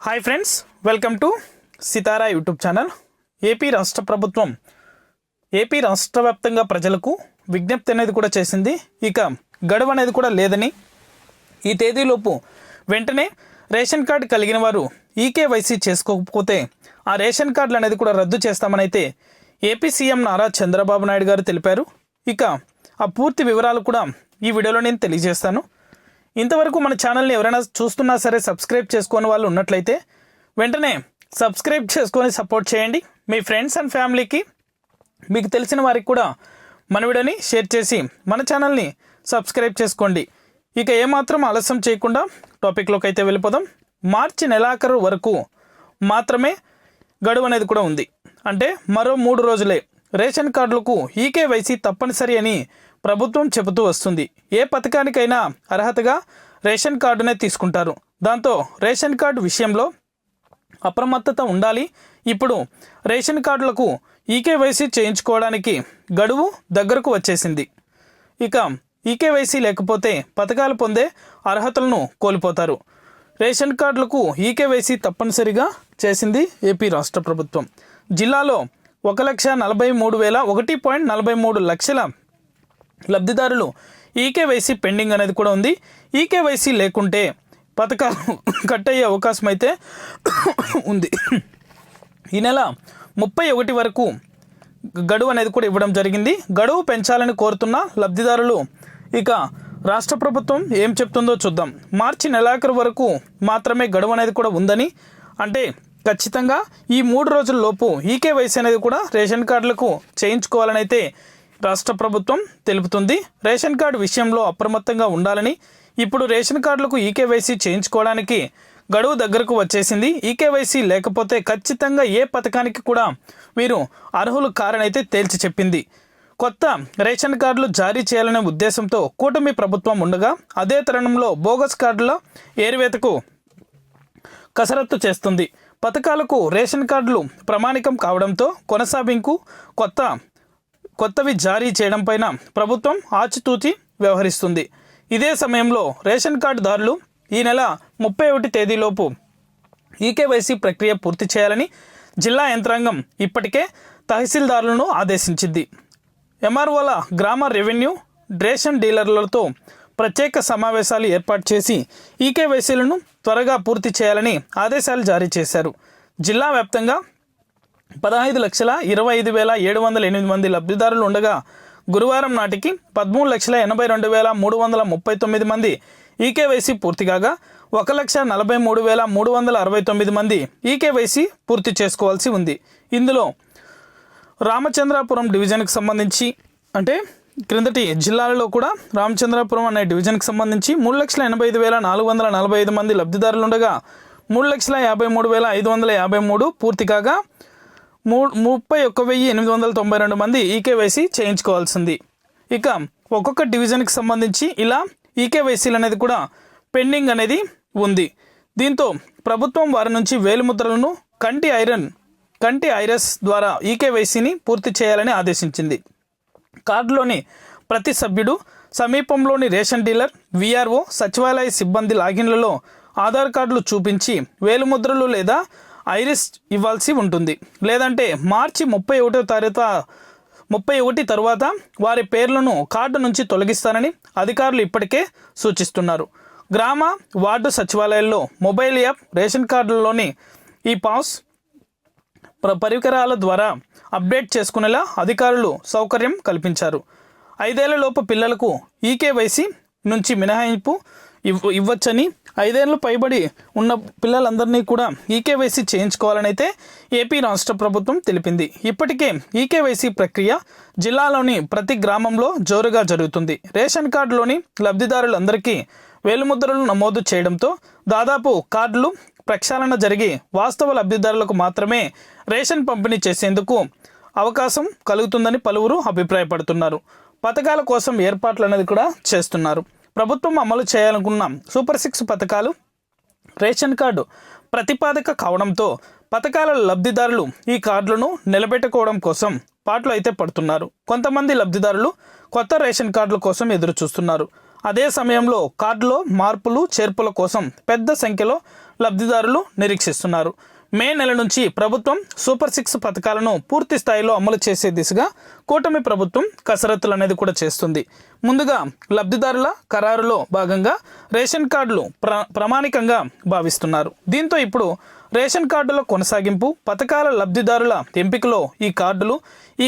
Hi friends welcome to Sitara YouTube channel AP రాష్ట్ర ప్రభుత్వం AP రాష్ట్ర వ్యాప్తంగా ప్రజలకు విజ్ఞప్తి అనేది కూడా చేసింది ఇక గడువు అనేది కూడా లేదని ఈ తేదీలోపు వెంటనే రేషన్ కార్డు కలిగిన వారు ఈకేవైసీ చేసుకోకపోతే ఆ రేషన్ కార్డులు అనేది కూడా రద్దు చేస్తామని అయితే ఏపీ సీఎం నారా చంద్రబాబు నాయుడు గారు తెలిపారు ఇక ఆ పూర్తి వివరాలు కూడా ఈ వీడియోలో నేను తెలియజేస్తాను ఇంతవరకు మన ఛానల్ని ఎవరైనా చూస్తున్నా సరే సబ్స్క్రైబ్ చేసుకోని వాళ్ళు ఉన్నట్లయితే వెంటనే సబ్స్క్రైబ్ చేసుకొని సపోర్ట్ చేయండి. మీ ఫ్రెండ్స్ అండ్ ఫ్యామిలీకి మీకు తెలిసిన వారికి కూడా మన వీడియోని షేర్ చేసి మన ఛానల్ని సబ్స్క్రైబ్ చేసుకోండి. ఇక ఏమాత్రం ఆలస్యం చేయకుండా టాపిక్లోకి అయితే వెళ్ళిపోదాం. మార్చి నెలాఖరు వరకు మాత్రమే గడువు అనేది కూడా ఉంది. అంటే మరో మూడు రోజులే రేషన్ కార్డులకు ఈకేవైసీ తప్పనిసరి అని ప్రభుత్వం చెబుతూ వస్తుంది. ఏ పథకానికైనా అర్హతగా రేషన్ కార్డునే తీసుకుంటారు. దాంతో రేషన్ కార్డు విషయంలో అప్రమత్తత ఉండాలి. ఇప్పుడు రేషన్ కార్డులకు ఈకేవైసీ చేయించుకోవడానికి గడువు దగ్గరకు వచ్చేసింది. ఇక ఈకేవైసీ లేకపోతే పథకాలు పొందే అర్హతలను కోల్పోతారు. రేషన్ కార్డులకు ఈకేవైసీ తప్పనిసరిగా చేసింది ఏపీ రాష్ట్ర ప్రభుత్వం. జిల్లాలో ఒక లక్ష నలభై మూడు వేల ఒకటి పాయింట్ నలభై మూడు లక్షల లబ్ధిదారులు ఈకేవైసీ పెండింగ్ అనేది కూడా ఉంది. ఈకేవైసీ లేకుంటే పథకాలు కట్ అయ్యే అవకాశం అయితే ఉంది. ఈ నెల ముప్పై ఒకటి వరకు గడువు అనేది కూడా ఇవ్వడం జరిగింది. గడువు పెంచాలని కోరుతున్న లబ్ధిదారులు ఇక రాష్ట్ర ప్రభుత్వం ఏం చెప్తుందో చూద్దాం. మార్చి నెలాఖరు వరకు మాత్రమే గడువు అనేది కూడా ఉందని అంటే ఖచ్చితంగా ఈ మూడు రోజుల లోపు ఈకేవైసీ అనేది కూడా రేషన్ కార్డులకు చేయించుకోవాలని అయితే రాష్ట్ర ప్రభుత్వం తెలుపుతుంది. రేషన్ కార్డు విషయంలో అప్రమత్తంగా ఉండాలని ఇప్పుడు రేషన్ కార్డులకు ఈకేవైసీ చేయించుకోవడానికి గడువు దగ్గరకు వచ్చేసింది. ఈకేవైసీ లేకపోతే ఖచ్చితంగా ఏ పథకానికి కూడా వీరు అర్హులు కారనైతే తేల్చి చెప్పింది. కొత్త రేషన్ కార్డులు జారీ చేయాలనే ఉద్దేశంతో కూటమి ప్రభుత్వం ఉండగా అదే తరుణంలో బోగస్ కార్డుల ఏరివేతకు కసరత్తు చేస్తుంది. పథకాలకు రేషన్ కార్డులు ప్రమాణికం కావడంతో కొనసాగింపు కొత్త కొత్తవి జారీ చేయడం పైన ప్రభుత్వం ఆచితూచి వ్యవహరిస్తుంది. ఇదే సమయంలో రేషన్ కార్డుదారులు ఈ నెల ముప్పై ఒకటి తేదీలోపు ఈకేవైసీ ప్రక్రియ పూర్తి చేయాలని జిల్లా యంత్రాంగం ఇప్పటికే తహసీల్దారులను ఆదేశించింది. ఎంఆర్ఓల గ్రామ రెవెన్యూ రేషన్ డీలర్లతో ప్రత్యేక సమావేశాలు ఏర్పాటు చేసి ఈకేవైసీలను త్వరగా పూర్తి చేయాలని ఆదేశాలు జారీ చేశారు. జిల్లా వ్యాప్తంగా పదహైదు లక్షల ఇరవై ఐదు వేల ఏడు వందల ఎనిమిది మంది లబ్ధిదారులు ఉండగా గురువారం నాటికి పదమూడు లక్షల ఎనభై రెండు వేల మూడు వందల ముప్పై తొమ్మిది మంది ఈకేవైసీ పూర్తి కాగా ఒక లక్ష నలభై మూడు వేల మూడు వందల అరవై తొమ్మిది మంది ఈకేవైసీ పూర్తి చేసుకోవాల్సి ఉంది. ఇందులో రామచంద్రాపురం డివిజన్కి సంబంధించి అంటే క్రిందటి జిల్లాలలో కూడా రామచంద్రాపురం అనే డివిజన్కి సంబంధించి మూడు లక్షల ఎనభై ఐదు వేల నాలుగు వందల నలభై ఐదు మంది లబ్ధిదారులు ఉండగా మూడు లక్షల యాభై మూడు వేల ఐదు వందల యాభై మూడు పూర్తి కాగా మూ ముప్పై ఒక్క వెయ్యి ఎనిమిది వందల తొంభై రెండు మంది ఈకేవైసీ చేయించుకోవాల్సింది. ఇక ఒక్కొక్క డివిజన్కి సంబంధించి ఇలా ఈకేవైసీలు అనేది కూడా పెండింగ్ అనేది ఉంది. దీంతో ప్రభుత్వం వారి నుంచి వేలిముద్రలను కంటి ఐరన్ కంటి ఐరస్ ద్వారా ఈకేవైసీని పూర్తి చేయాలని ఆదేశించింది. కార్డులోని ప్రతి సభ్యుడు సమీపంలోని రేషన్ డీలర్ విఆర్ఓ సచివాలయ సిబ్బంది లాగిన్లలో ఆధార్ కార్డులు చూపించి వేలుముద్రలు లేదా ఐరిస్ ఇవ్వాల్సి ఉంటుంది. లేదంటే మార్చి ముప్పై ఒకటో తారీఖు ముప్పై ఒకటి తరువాత వారి పేర్లను కార్డు నుంచి తొలగిస్తారని అధికారులు ఇప్పటికే సూచిస్తున్నారు. గ్రామ వార్డు సచివాలయాల్లో మొబైల్ యాప్ రేషన్ కార్డులలోని ఈ పాస్ ప్ర- పరికరాల ద్వారా అప్డేట్ చేసుకునేలా అధికారులు సౌకర్యం కల్పించారు. ఐదేళ్ళలోపు పిల్లలకు ఈకేవైసీ నుంచి మినహాయింపు ఇవ్ ఇవ్వచ్చని ఐదేళ్ళు పైబడి ఉన్న పిల్లలందరినీ కూడా ఈకేవైసీ చేయించుకోవాలని అయితే ఏపీ రాష్ట్ర ప్రభుత్వం తెలిపింది. ఇప్పటికే ఈకేవైసీ ప్రక్రియ జిల్లాలోని ప్రతి గ్రామంలో జోరుగా జరుగుతుంది. రేషన్ కార్డులోని లబ్ధిదారులందరికీ వేలుముద్రలు నమోదు చేయడంతో దాదాపు కార్డులు ప్రక్షాళన జరిగి వాస్తవ లబ్ధిదారులకు మాత్రమే రేషన్ పంపిణీ చేసేందుకు అవకాశం కలుగుతుందని పలువురు అభిప్రాయపడుతున్నారు. పథకాల కోసం ఏర్పాట్లు అనేది కూడా చేస్తున్నారు. ప్రభుత్వం అమలు చేయాలనుకున్న సూపర్ సిక్స్ పథకాలు రేషన్ కార్డు ప్రతిపాదక కావడంతో పథకాల లబ్ధిదారులు ఈ కార్డులను నిలబెట్టుకోవడం కోసం పాటలు అయితే పడుతున్నారు. కొంతమంది లబ్ధిదారులు కొత్త రేషన్ కార్డుల కోసం ఎదురు చూస్తున్నారు అదే సమయంలో కార్డులో మార్పులు చేర్పుల కోసం పెద్ద సంఖ్యలో లబ్ధిదారులు నిరీక్షిస్తున్నారు. మే నెల నుంచి ప్రభుత్వం సూపర్ సిక్స్ పథకాలను పూర్తి స్థాయిలో అమలు చేసే దిశగా కూటమి ప్రభుత్వం కసరత్తులు అనేది కూడా చేస్తుంది. ముందుగా లబ్ధిదారుల ఖరారులో భాగంగా రేషన్ కార్డులు ప్ర ప్రామాణికంగా భావిస్తున్నారు. దీంతో ఇప్పుడు రేషన్ కార్డుల కొనసాగింపు పథకాల లబ్ధిదారుల ఎంపికలో ఈ కార్డులు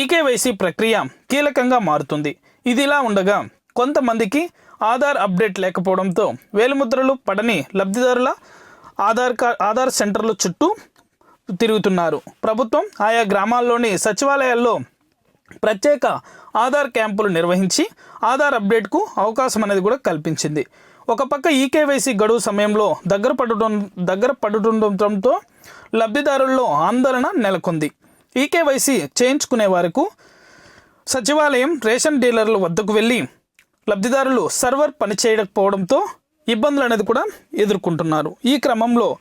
ఈకేవైసీ ప్రక్రియ కీలకంగా మారుతుంది. ఇదిలా ఉండగా కొంతమందికి ఆధార్ అప్డేట్ లేకపోవడంతో వేలిముద్రలు పడని లబ్ధిదారుల ఆధార్ కార్డ్ ఆధార్ సెంటర్ల చుట్టూ తిరుగుతున్నారు. ప్రభుత్వం ఆయా గ్రామాల్లోని సచివాలయాల్లో ప్రత్యేక ఆధార్ క్యాంపులు నిర్వహించి ఆధార్ అప్డేట్కు అవకాశం అనేది కూడా కల్పించింది. ఒక పక్క ఈకేవైసీ గడువు సమయంలో దగ్గర పడటం దగ్గర పడుతుండటంతో లబ్ధిదారుల్లో ఆందోళన నెలకొంది. ఈకేవైసీ చేయించుకునే వరకు సచివాలయం రేషన్ డీలర్ల వద్దకు వెళ్ళి లబ్ధిదారులు సర్వర్ పనిచేయకపోవడంతో ఇబ్బందులు అనేది కూడా ఎదుర్కొంటున్నారు. ఈ క్రమంలో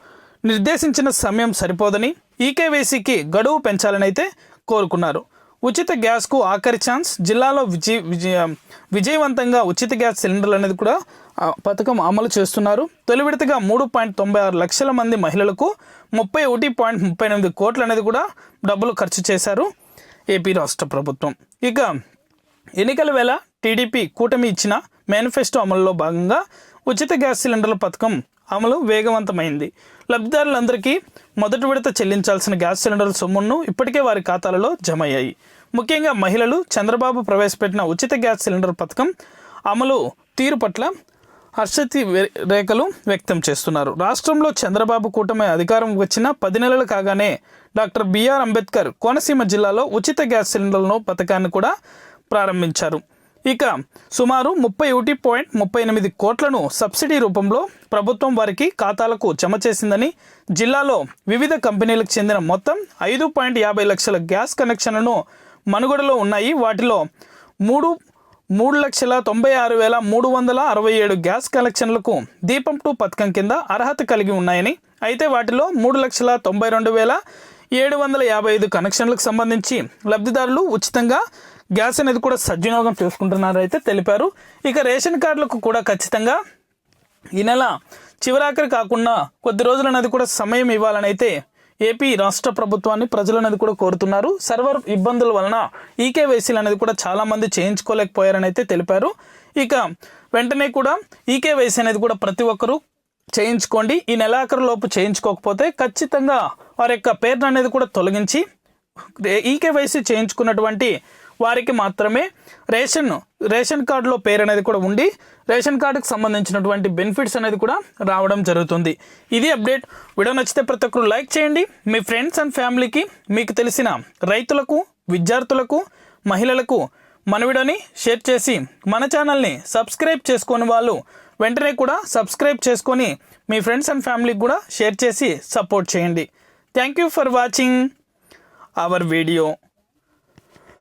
నిర్దేశించిన సమయం సరిపోదని ఈకేవైసీకి గడువు పెంచాలనైతే కోరుకున్నారు. ఉచిత గ్యాస్కు ఆఖరి ఛాన్స్ జిల్లాలో విజయ విజయ విజయవంతంగా ఉచిత గ్యాస్ సిలిండర్లు అనేది కూడా పథకం అమలు చేస్తున్నారు. తొలి విడతగా మూడు పాయింట్ తొంభై ఆరు లక్షల మంది మహిళలకు ముప్పై ఒకటి పాయింట్ ముప్పై ఎనిమిది కోట్లు అనేది కూడా డబ్బులు ఖర్చు చేశారు ఏపీ రాష్ట్ర ప్రభుత్వం. ఇక ఎన్నికల వేళ టీడీపీ కూటమి ఇచ్చిన మేనిఫెస్టో అమలులో భాగంగా ఉచిత గ్యాస్ సిలిండర్ల పథకం అమలు వేగవంతమైంది. లబ్ధిదారులందరికీ మొదటి విడత చెల్లించాల్సిన గ్యాస్ సిలిండర్ల సొమ్మును ఇప్పటికే వారి ఖాతాలలో జమ అయ్యాయి ముఖ్యంగా మహిళలు చంద్రబాబు ప్రవేశపెట్టిన ఉచిత గ్యాస్ సిలిండర్ పథకం అమలు తీరు పట్ల హర్షతి రేఖలు వ్యక్తం చేస్తున్నారు. రాష్ట్రంలో చంద్రబాబు కూటమి అధికారం వచ్చిన పది నెలలు కాగానే డాక్టర్ బిఆర్ అంబేద్కర్ కోనసీమ జిల్లాలో ఉచిత గ్యాస్ సిలిండర్లను పథకాన్ని కూడా ప్రారంభించారు. ఇక సుమారు ముప్పై ఒకటి పాయింట్ ముప్పై ఎనిమిది కోట్లను సబ్సిడీ రూపంలో ప్రభుత్వం వారికి ఖాతాలకు జమ చేసిందని జిల్లాలో వివిధ కంపెనీలకు చెందిన మొత్తం ఐదు పాయింట్ యాభై లక్షల గ్యాస్ కనెక్షన్లను మనుగడలో ఉన్నాయి. వాటిలో మూడు మూడు లక్షల తొంభై ఆరు వేల మూడు వందల అరవై ఏడు గ్యాస్ కనెక్షన్లకు దీపం టూ పథకం కింద అర్హత కలిగి ఉన్నాయని అయితే వాటిలో మూడు లక్షల తొంభై రెండు వేల ఏడు వందల యాభై ఐదు కనెక్షన్లకు సంబంధించి లబ్ధిదారులు ఉచితంగా గ్యాస్ అనేది కూడా సద్వినియోగం చేసుకుంటున్నారు అయితే తెలిపారు. ఇక రేషన్ కార్డులకు కూడా ఖచ్చితంగా ఈ నెల చివరాఖరి కాకుండా కొద్ది రోజులు అనేది కూడా సమయం ఇవ్వాలని అయితే ఏపీ రాష్ట్ర ప్రభుత్వాన్ని ప్రజలు అనేది కూడా కోరుతున్నారు. సర్వర్ ఇబ్బందుల వలన ఈకేవైసీలు అనేది కూడా చాలామంది చేయించుకోలేకపోయారని అయితే తెలిపారు. ఇక వెంటనే కూడా ఈకేవైసీ అనేది కూడా ప్రతి ఒక్కరూ చేయించుకోండి. ఈ నెలాఖరులోపు చేయించుకోకపోతే ఖచ్చితంగా వారి యొక్క పేరును అనేది కూడా తొలగించి ఈకేవైసీ చేయించుకున్నటువంటి వారికి మాత్రమే రేషన్ రేషన్ కార్డులో పేరు అనేది కూడా ఉండి రేషన్ కార్డుకు సంబంధించినటువంటి బెనిఫిట్స్ అనేది కూడా రావడం జరుగుతుంది. ఇది అప్డేట్. వీడియో నచ్చితే ప్రతి ఒక్కరు లైక్ చేయండి. మీ ఫ్రెండ్స్ అండ్ ఫ్యామిలీకి మీకు తెలిసిన రైతులకు విద్యార్థులకు మహిళలకు మన వీడియోని షేర్ చేసి మన ఛానల్ని సబ్స్క్రైబ్ చేసుకుని వాళ్ళు వెంటనే కూడా సబ్స్క్రైబ్ చేసుకొని మీ ఫ్రెండ్స్ అండ్ ఫ్యామిలీకి కూడా షేర్ చేసి సపోర్ట్ చేయండి. Thank you for watching our video.